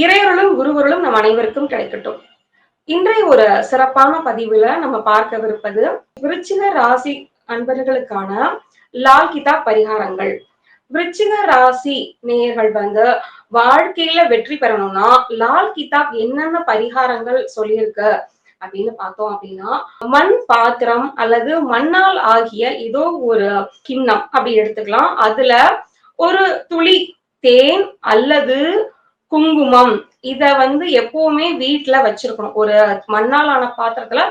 இறையருளும் குருவருளும் நம் அனைவருக்கும் கிடைக்கட்டும். இன்றைய ஒரு சிறப்பான பதிவுல நம்ம பார்க்கவிருப்பது விருச்சிக ராசி அன்பர்களுக்கான லால் கிதாப் பரிகாரங்கள். விருச்சிக ராசி நேயர்கள் வந்து வாழ்க்கையில வெற்றி பெறணும்னா லால் கிதாப் என்னென்ன பரிகாரங்கள் சொல்லியிருக்கு அப்படின்னு பார்த்தோம் அப்படின்னா மண் பாத்திரம் அல்லது மண்ணால் ஆகிய ஏதோ ஒரு கிண்ணம் அப்படி எடுத்துக்கலாம். அதுல ஒரு துளி தேன் அல்லது குங்குமம். இத வந்து எப்பவுமே வீட்டுல வச்சிருக்கணும். ஒரு மண்ணால் ஆன பாத்திரத்துல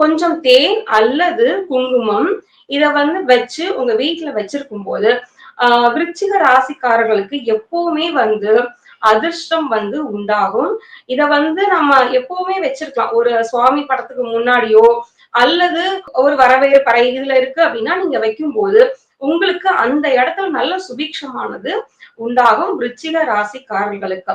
கொஞ்சம் தேன் அல்லது குங்குமம். இத வந்து வச்சு உங்க வீட்டுல வச்சிருக்கும் போது ஆஹ் விருச்சிக ராசிக்காரர்களுக்கு எப்பவுமே வந்து அதிர்ஷ்டம் வந்து உண்டாகும். இத வந்து நம்ம எப்பவுமே வச்சிருக்கலாம். ஒரு சுவாமி படத்துக்கு முன்னாடியோ அல்லது ஒரு வரவேற்பறை இதுல இருக்கு அப்படின்னா நீங்க வைக்கும் போது உங்களுக்கு அந்த இடத்துல நல்ல சுபிக்ஷமானது உண்டாகும் விருச்சிக ராசிக்காரர்களுக்கு.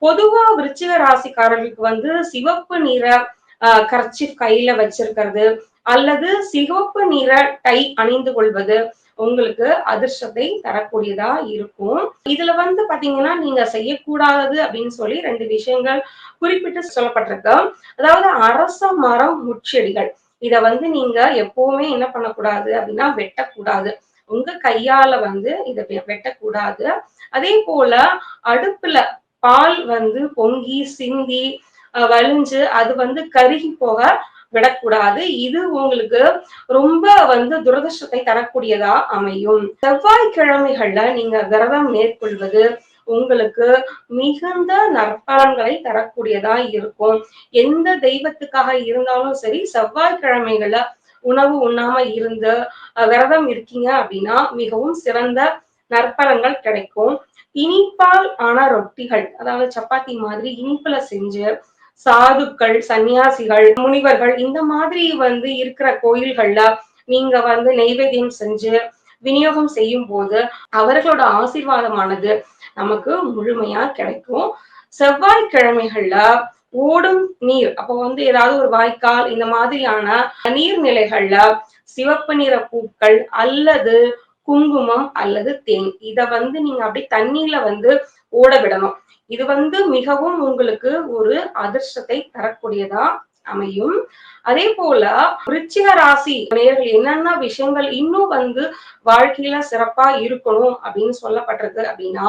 பொதுவா விருச்சிக ராசிக்காரர்களுக்கு வந்து சிவப்பு நிற ஆஹ் கர்ச்சிப் கையில வச்சிருக்கிறது. அல்லது சிவப்பு நிற டை அணிந்து கொள்வது உங்களுக்கு அதிர்ஷ்டத்தை தரக்கூடியதா இருக்கும். இதுல வந்து பாத்தீங்கன்னா நீங்க செய்யக்கூடாதது அப்படின்னு சொல்லி ரெண்டு விஷயங்கள் குறிப்பிட்டு சொல்லப்பட்டிருக்கு. அதாவது அரச மரம் முச்செடிகள் இத வந்து நீங்க எப்பவுமே என்ன பண்ணக்கூடாது அப்படின்னா வெட்டக்கூடாது. உங்க கையால வந்து இத வெட்டக்கூடாது. அதே போல அடுப்புல பால் வந்து பொங்கி சிந்தி வலிஞ்சு அது வந்து கருகி போக விடக்கூடாது. இது உங்களுக்கு ரொம்ப வந்து துரதிருஷ்டத்தை தரக்கூடியதா அமையும். செவ்வாய்க்கிழமைகள்ல நீங்க விரதம் மேற்கொள்வது உங்களுக்கு மிகுந்த நற்பலன்களை தரக்கூடியதா இருக்கும். எந்த தெய்வத்துக்காக இருந்தாலும் சரி செவ்வாய்க்கிழமைகளை உணவு உண்ணாம இருந்து விரதம் இருக்கீங்க அப்படின்னா மிகவும் சிறந்த நற்பலங்கள் கிடைக்கும். இனிப்பால் ஆன ரொட்டிகள் அதாவது சப்பாத்தி மாதிரி இனிப்புல செஞ்சு சாதுக்கள் சன்னியாசிகள் முனிவர்கள் இந்த மாதிரி வந்து இருக்கிற கோயில்கள்ல நீங்க வந்து நெய்வேத்தியம் செஞ்சு விநியோகம் செய்யும் போது அவர்களோட ஆசீர்வாதமானது நமக்கு முழுமையா கிடைக்கும். செவ்வாய்க்கிழமைகள்ல ஓடும் நீர். அப்போ வந்து ஏதாவது ஒரு வாய்க்கால் இந்த மாதிரியான நீர்நிலைகள்ல சிவப்பு நிற பூக்கள் அல்லது குங்குமம் அல்லது தேன். இத வந்து நீங்க அப்படி தண்ணியில வந்து ஓட விடணும். இது வந்து மிகவும் உங்களுக்கு ஒரு அதிர்ஷ்டத்தை தரக்கூடியதா அமையும். அதே போல விருச்சிக ராசி நேர்கள் என்னென்ன விஷயங்கள் இன்னும் வந்து வாழ்க்கையில சிறப்பா இருக்கணும் அப்படின்னு சொல்லப்பட்டிருக்கு அப்படின்னா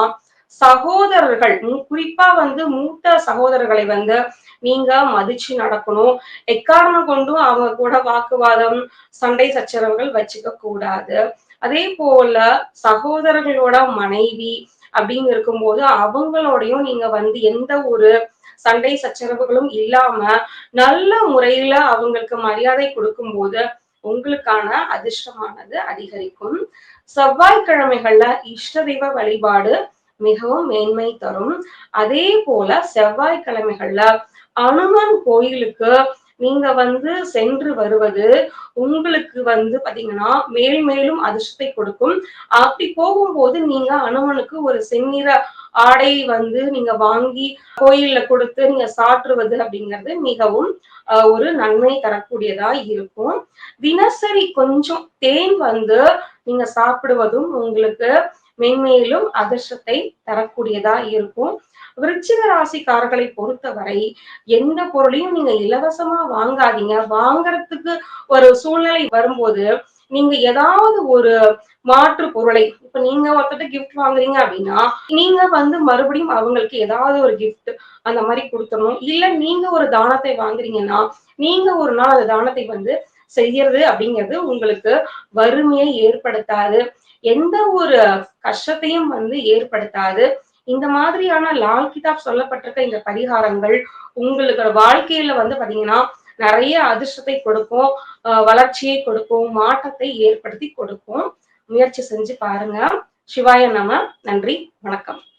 சகோதரர்கள் குறிப்பா வந்து மூத்த சகோதரர்களை வந்து நீங்க மதிச்சு நடக்கணும். எக்காரணம் கொண்டும் அவங்க கூட வாக்குவாதம் சண்டை சச்சரவுகள் வச்சுக்க கூடாது. அதே போல சகோதரர்களோட மனைவி அப்படின்னு இருக்கும்போது அவங்களோடையும் நீங்க வந்து எந்த ஒரு சண்டை சச்சரவுகளும் இல்லாம நல்ல முறையில அவங்களுக்கு மரியாதை கொடுக்கும் போது உங்களுக்கான அதிர்ஷ்டமானது அதிகரிக்கும். செவ்வாய்க்கிழமைகள்ல இஷ்ட தெய்வ வழிபாடு மிகவும் மேன்மை தரும். அதே போல செவ்வாய்க்கிழமைகள்ல அனுமன் கோயிலுக்கு நீங்க வந்து சென்று வருவது உங்களுக்கு வந்து பாத்தீங்கன்னா மேல் மேலும் அதிர்ஷ்டத்தை கொடுக்கும். அப்படி போகும்போது நீங்க அனுமனுக்கு ஒரு செந்நிற ஆடை வந்து நீங்க வாங்கி கோயில்ல கொடுத்து நீங்க சாற்றுவது அப்படிங்கிறது மிகவும் ஒரு நன்மை தரக்கூடியதா இருக்கும். தினசரி கொஞ்சம் தேன் வந்து நீங்க சாப்பிடுவதும் உங்களுக்கு மென்மேலும் அதிர்ஷ்டத்தை தரக்கூடியதா இருக்கும். விருச்சிக ராசிக்காரர்களை பொறுத்தவரை எந்த பொருளையும் நீங்க இலவசமா வாங்காதீங்க. வாங்கறதுக்கு ஒரு சூழ்நிலை வரும்போது நீங்க ஏதாவது ஒரு மாற்று பொருளை இப்ப நீங்க ஒருத்தட்ட கிஃப்ட் வாங்குறீங்க அப்படின்னா நீங்க வந்து மறுபடியும் அவங்களுக்கு ஏதாவது ஒரு கிஃப்ட் அந்த மாதிரி கொடுத்துடணும் இல்ல நீங்க ஒரு தானத்தை வாங்குறீங்கன்னா நீங்க ஒரு நாள் அந்த தானத்தை வந்து செய்யறது அப்படிங்கிறது உங்களுக்கு வறுமையை ஏற்படுத்தாது. எந்த ஒரு கஷ்டத்தையும் வந்து ஏற்படுத்தாது. இந்த மாதிரியான லால் கிதாப் சொல்லப்பட்டிருக்க இந்த பரிகாரங்கள் உங்களுக்கு வாழ்க்கையில வந்து பாத்தீங்கன்னா நிறைய அதிர்ஷ்டத்தை கொடுக்கும் வளர்ச்சியை கொடுக்கும் மாற்றத்தை ஏற்படுத்தி கொடுக்கும். முயற்சி செஞ்சு பாருங்க. சிவாய நம. நன்றி. வணக்கம்.